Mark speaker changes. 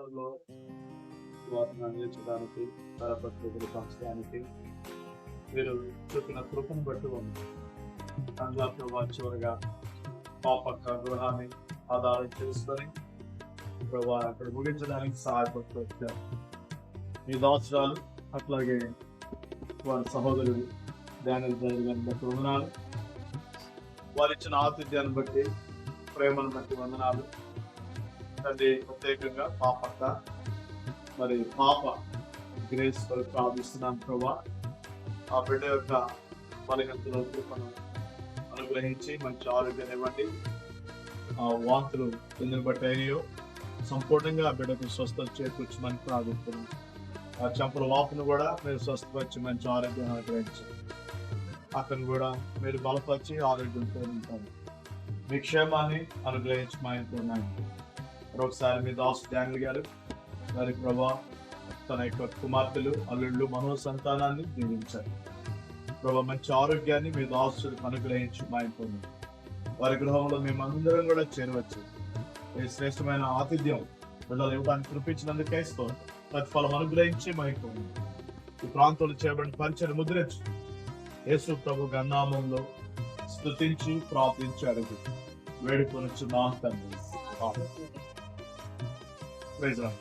Speaker 1: ప్రాంతంలో వాటిని అందించడానికి కరపత్రికలు పంచడానికి మీరు చూపిన కృపను బట్టి ఉంది. అందులో వారి చివరిగా పాపక్క గృహాన్ని ఆధారం చేసుకొని వారు అక్కడ ముగించడానికి సహాయపడుతూ వచ్చారు. మీ దాసరాలు అట్లాగే వారి సహోదరుడు ధ్యానం గారి గారిని బట్టి వందనాలు. వారు ఇచ్చిన ఆతిథ్యాన్ని బట్టి ప్రేమను బట్టి వందనాలు. తండ్రి ప్రత్యేకంగా? పాపక్క మరి పాప గ్రేస్ కొరకు ప్రార్థిస్తున్నాను ప్రభా. ఆ బిడ్డ యొక్క బలహీనతలో కృపను అనుగ్రహించి మంచి ఆరోగ్యాన్ని ఇవ్వండి. ఆ వాంతులు ఎందుకు బట్టి సంపూర్ణంగా ఆ బిడ్డకు స్వస్థత చేకూర్చమని ప్రార్థిస్తున్నాం. ఆ చెంపల వాపును కూడా మీరు స్వస్థపరిచి మంచి ఆరోగ్యం అనుగ్రహించండి. అతను కూడా మీరు బలపరిచి ఆరోగ్యం ఉంటారు మీ క్షేమాన్ని అనుగ్రహించమని మరొకసారి మీ దాసు డానిల్ గారు వారి ప్రభా తన యొక్క కుమార్తెలు అల్లుళ్ళు మనో సంతానాన్ని దీవించారు. ప్రభా మంచి ఆరోగ్యాన్ని మీ దాసులు అనుగ్రహించి మాయిపోయింది వారి గృహంలో మేమందరం కూడా చేరవచ్చు. ఈ శ్రేష్టమైన ఆతిథ్యం పిల్లలు ఇవ్వడానికి కృపించినందుకే స్తోత్రం. ప్రతిఫలం అనుగ్రహించి మైపోయింది ఈ ప్రాంతంలో చేయబడిన పరిచయం ముద్రించు. యేసు ప్రభు గన్నామంలో స్థుతించి ప్రార్థించి అడుగు. వేడుకొనొచ్చు నా తండ్రి
Speaker 2: Beijão.